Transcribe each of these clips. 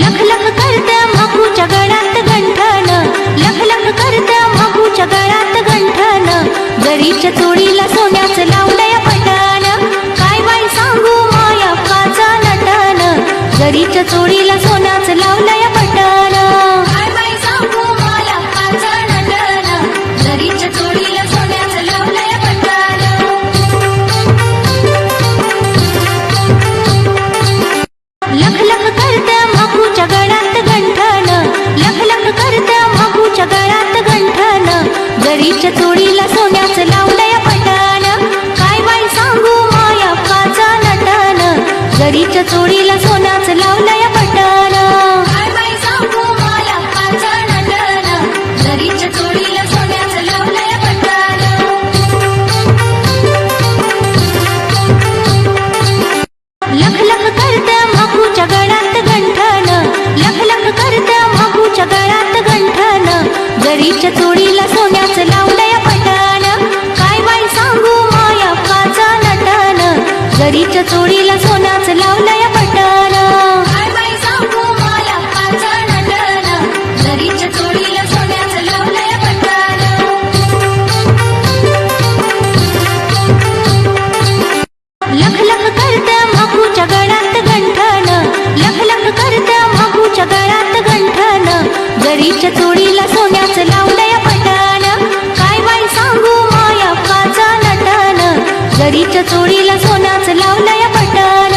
लख लख करत मगूच्या गळ्यात गंठन लख लख करत मगूच्या गळ्यात गंठन जरीच्या चोळीला सोन्याचं लावलंय पटन काय बाई सांगू माया काचा नटन गरीच्या चोळीला सोन्याचं जरीच्या चोळीला सोन्याचं लावलंय काय बाई सांगू माया काचा नटन जरीच्या सोन्याचं लावलंय पटन काय बाई सांगू माया काचा नटन जरीच्या चोळीला सोन्याचं लावलंय पटन लख लख करत गंठन लख लख करत गंठन जरीच्या जरीच्या चोळीला सोन्याचं माया काचा नटन. जरीच्या चोळीला सोन्याचं लावलंय पटन लख लख करत मगूच्या गळ्यात गंठन. लख लख करत मगूच्या गळ्यात गंठन. जरीच्या चोळीला चोळीला सोन्याचं लावलंय पटन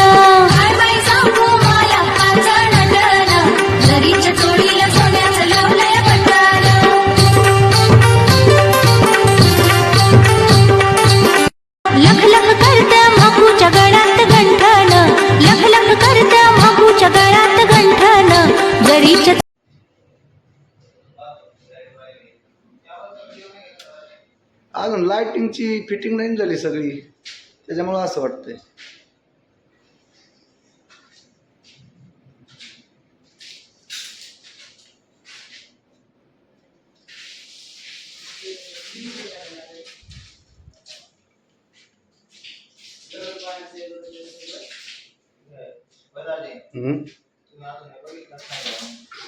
लख लख करत मगूच्या गळ्यात गंठन. लख लख करत मगूच्या गळ्यात गंठन. जरीच्या अजून लाइटिंगची फिटिंग नाही झाली सगळी. त्याच्यामुळं असं वाटतंय.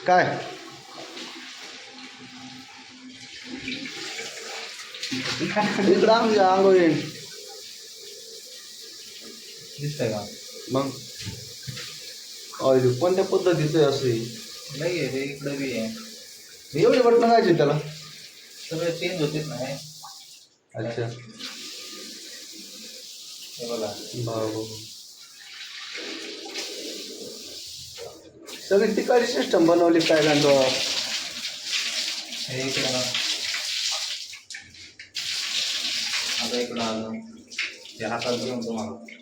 काय? इकडं आमच्या आंघोळी दिसतंय का? मग? ऑइल कोणत्या पद्धतीचं आहे असं? नाही आहे रे इकडे बी आहे. एवढे बटणं काय त्याला? सगळे चेंज होतेच ना हे. अच्छा. हे बघा. सगळी तिकडची सिस्टम बनवली काय घालतो हे इकडे ना आता इकडं आलं. ते हातात घेऊन तुम्हाला.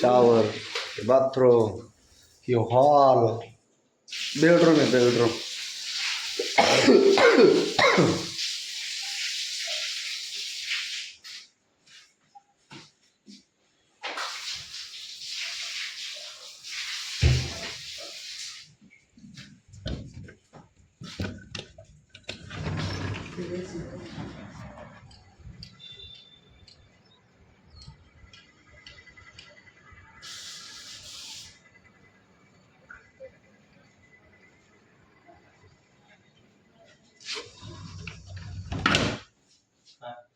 शावर बाथरूम ही हॉल. बेडरूम आहे बेडरूम.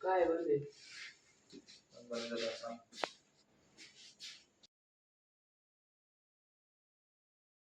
काय बोलते बंद असं.